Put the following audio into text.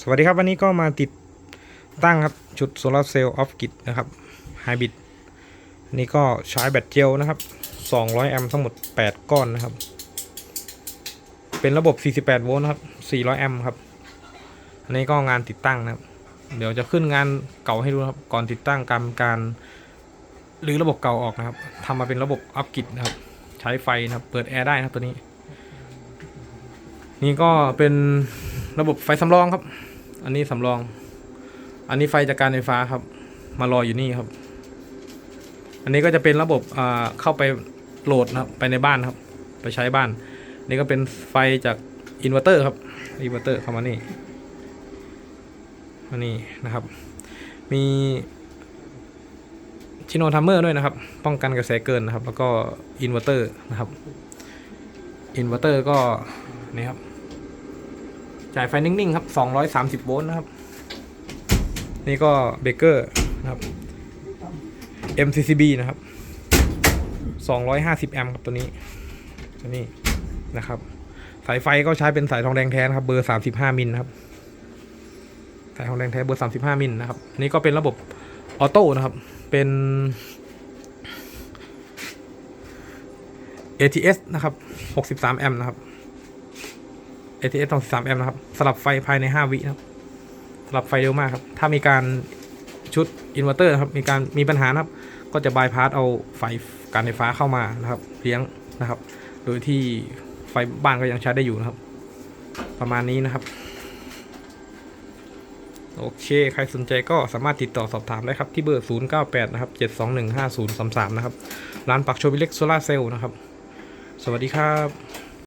สวัสดีครับวันนี้ก็มาติดตั้งครับ ชุดโซลาร์เซลล์ออฟกิดนะครับไฮบริดอันนี้ก็ใช้แบตเจลนะครับ 200 แอมป์ทั้งหมด 8 ก้อนนะครับ เป็นระบบ 48 โวลต์นะครับ 400 แอมป์ครับ อันนี้ก็งานติดตั้งนะครับ เดี๋ยวจะขึ้นงานเก่าให้ดูครับ ก่อนติดตั้งการการหรือระบบเก่าออกนะครับทำมาเป็นระบบอัพกิดนะครับ ใช้ไฟนะครับ เปิดแอร์ได้นะครับตัวนี้ นี่ก็เป็น ระบบไฟสำรองครับ อันนี้สำรอง อันนี้ไฟจากการไฟฟ้าครับ มารออยู่นี่ครับ อันนี้ก็จะเป็นระบบเข้าไปโหลดนะครับไปในบ้านครับ ไปใช้บ้าน นี่ก็เป็นไฟจากอินเวอร์เตอร์ครับอินเวอร์เตอร์เข้ามานี่มานี่นะครับ มีชิโนทัมเมอร์ด้วยนะครับ ป้องกันกระแสเกินนะครับ แล้วก็อินเวอร์เตอร์นะครับ อินเวอร์เตอร์ก็นี่ครับ จ่ายไฟนิ่งๆครับ 230 โวลต์นะครับ นี่ก็เบเกอร์นะครับ MCCB นะครับ 250 แอมป์ครับตัวนี้ ตัวนี้นะครับ สายไฟก็ใช้เป็นสายทองแดงแท้นะครับ เบอร์ 35 มิลนะครับสายทองแดงแท้เบอร์ 35 มิลนะครับ นี่ก็เป็นระบบออโต้นะครับ เป็น ATS นะครับ 63 แอมป์นะครับ ATS 63แอมป์นะครับ สลับไฟภายใน 5 วินะครับ สลับไฟเร็วมากครับ ถ้ามีการชุดอินเวอร์เตอร์นะครับ มีการมีปัญหานะครับ ก็จะบายพาสเอาไฟการไฟฟ้าเข้ามานะครับเลี้ยงนะครับ โดยที่ไฟบ้านก็ยังใช้ได้อยู่นะครับ ประมาณนี้นะครับ โอเค ใครสนใจก็สามารถติดต่อสอบถามได้ครับ ที่เบอร์ 098 นะครับ 7215033 นะครับ ร้านปักโชวิเล็กโซลาเซลล์นะครับ สวัสดีครับ